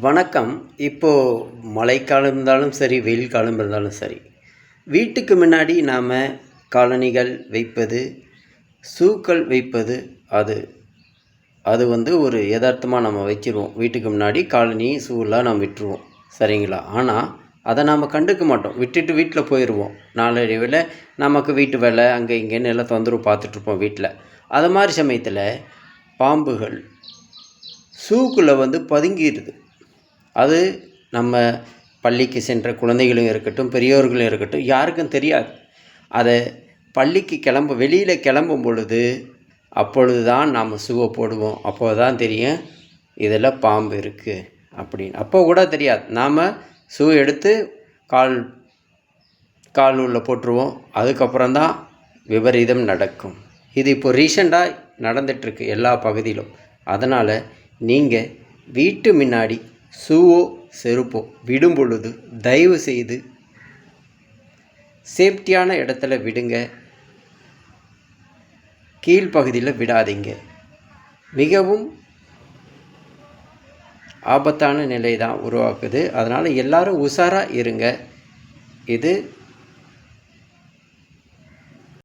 வணக்கம். இப்போது மழைக்காலம் இருந்தாலும் சரி வெயில் காலம் இருந்தாலும் சரி வீட்டுக்கு முன்னாடி நாம் காலணிகள் வைப்பது ஷூக்கள் வைப்பது அது அது வந்து ஒரு யதார்த்தமாக நம்ம வச்சிருவோம் வீட்டுக்கு முன்னாடி காலனி ஷூலாம் நம்ம விட்டுருவோம். சரிங்களா? ஆனால் அதை நாம் கண்டுக்க மாட்டோம். விட்டுட்டு வீட்டில் போயிடுவோம். நாளடைவில் நமக்கு வீட்டு வேலை அங்கே இங்கேன்னு எல்லாம் தொந்தரவு பார்த்துட்ருப்போம் வீட்டில். அது மாதிரி சமயத்தில் பாம்புகள் ஷூக்குள்ளே வந்து பதுங்கிடுது. அது நம்ம பள்ளிக்கு சென்ற குழந்தைகளும் இருக்கட்டும் பெரியோர்களும் இருக்கட்டும் யாருக்கும் தெரியாது. அதை பள்ளிக்கு கிளம்ப வெளியில் கிளம்பும் பொழுது அப்பொழுது தான் நாம் ஷூவை போடுவோம். அப்போ தான் தெரியும் இதில் பாம்பு இருக்குது அப்படின்னு. அப்போ கூட தெரியாது. நாம் ஷூ எடுத்து கால் கால் உள்ளே போட்டுருவோம். அதுக்கப்புறம் தான் விபரீதம் நடக்கும். இது இப்போ ரீசெண்டாக நடந்துகிட்ருக்கு எல்லா பகுதியிலும். அதனால் நீங்கள் வீட்டு முன்னாடி ஷூவோ செருப்போ விடும் பொழுது தயவு செய்து சேஃப்டியான இடத்துல விடுங்க. கீழ்ப்பகுதியில் விடாதீங்க. மிகவும் ஆபத்தான நிலை தான் உருவாக்குது. அதனால் எல்லாரும் உஷாராக இருங்க. இது